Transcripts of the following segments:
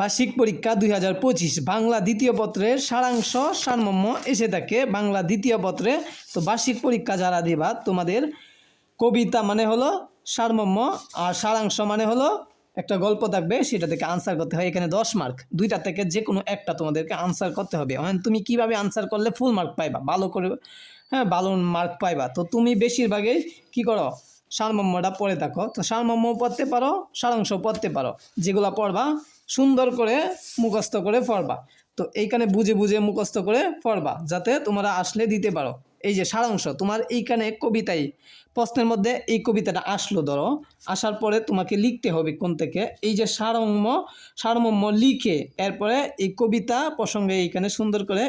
বার্ষিক পরীক্ষা দুই হাজার পঁচিশ। বাংলা দ্বিতীয় পত্রের সারাংশ সারমর্ম এসে থাকে। বাংলা দ্বিতীয় পত্রে তো বার্ষিক পরীক্ষা যারা দিবা, তোমাদের কবিতা মানে হলো সারমম্য আর সারাংশ মানে হলো একটা গল্প থাকবে, সেটা থেকে আনসার করতে হয়। এখানে দশ মার্ক দুইটা থেকে যে কোনো একটা তোমাদেরকে আনসার করতে হবে। এখন তুমি কীভাবে আনসার করলে ফুল মার্ক পাইবা? ভালো করে হ্যাঁ ভালো মার্ক পাইবা। তো তুমি বেশিরভাগই কি করো? সারমর্মটা পড়ে থাকো তো সারমর্ম পড়তে পারো সারাংশ পড়তে পারো। যেগুলো পড়বা, সুন্দর করে মুখস্থ করে পড়বা। তো এইখানে বুঝে বুঝে মুখস্থ করে পড়বা, যাতে তোমরা আসলে দিতে পারো। এই যে সারাংশ তোমার এইখানে কবিতাই প্রশ্নের মধ্যে এই কবিতাটা আসলো ধরো। আসার পরে তোমাকে লিখতে হবে কোন থেকে? এই যে সারম্য সারমর্ম লিখে, এরপরে এই কবিতা প্রসঙ্গে এইখানে সুন্দর করে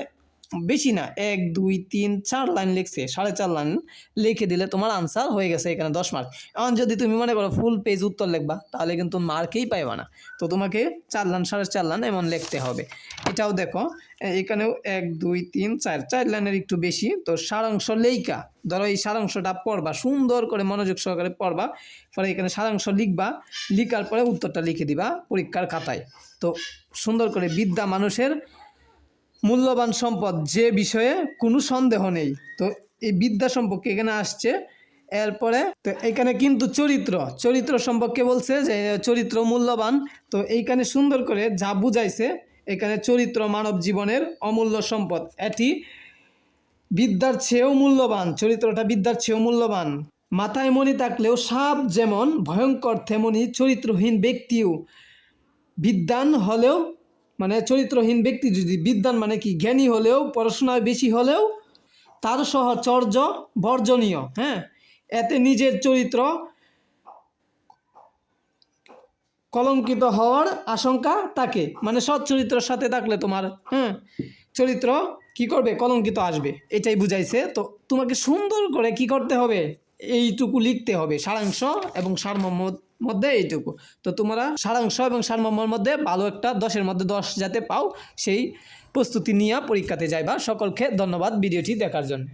বেশি না, এক, দুই, তিন, চার লাইন লিখছে, সাড়ে চার লাইন লিখে দিলে তোমার আনসার হয়ে গেছে এখানে দশ মার্ক এখন যদি তুমি মনে করো ফুল পেজ উত্তর লিখবা, তাহলে কিন্তু মার্কেই পাইবা না। তো তোমাকে চার লাইন, সাড়ে চার লাইন এমন লিখতে হবে। এটাও দেখো এখানেও এক, দুই, তিন, চার চার লাইনের একটু বেশি। তো সারাংশ লেইকা ধরো এই সারাংশটা পড়বা, সুন্দর করে মনোযোগ সহকারে পড়বা। পরে এখানে সারাংশ লিখবা, লিখার পরে উত্তরটা লিখে দিবা পরীক্ষার খাতায়। তো সুন্দর করে বিদ্যা মানুষের মূল্যবান সম্পদ, যে বিষয়ে কোনো সন্দেহ নেই। তো এই বিদ্যা সম্পর্কে এখানে আসছে। এরপরে তো এখানে কিন্তু চরিত্র চরিত্র সম্পর্কে বলছে যে চরিত্র মূল্যবান। তো এইখানে সুন্দর করে যা বুঝাইছে, এখানে চরিত্র মানব জীবনের অমূল্য সম্পদ। এটি বিদ্যার চেয়েও মূল্যবান, চরিত্রটা বিদ্যার চেয়েও মূল্যবান। মাথায় মনি থাকলেও সাপ যেমন ভয়ঙ্কর, তেমনি চরিত্রহীন ব্যক্তিও বিদ্যান হলেও মানে চরিত্রহীন ব্যক্তি যদি বিদ্যান মানে কি জ্ঞানী হলেও, পড়াশোনায় বেশি হলেও, তার সহচর্য বর্জনীয় হ্যাঁ? এতে নিজের চরিত্র কলঙ্কিত হওয়ার আশঙ্কা থাকে। মানে সৎ চরিত্রের সাথে থাকলে তোমার হ্যাঁ? চরিত্র কি করবে? কলঙ্কিত আসবে। এটাই বুঝাইছে। তো তোমাকে সুন্দর করে কি করতে হবে? এইটুকু লিখতে হবে, সারাংশ এবং সারমর্ম মধ্যে এইটুকু। তো তোমরা সারাংশ এবং সারমর্মর মধ্যে ভালো একটা দশের মধ্যে দশ যাতে পাও, সেই প্রস্তুতি নিয়ে পরীক্ষাতে যাইবা। সকলকে ধন্যবাদ ভিডিওটি দেখার জন্য।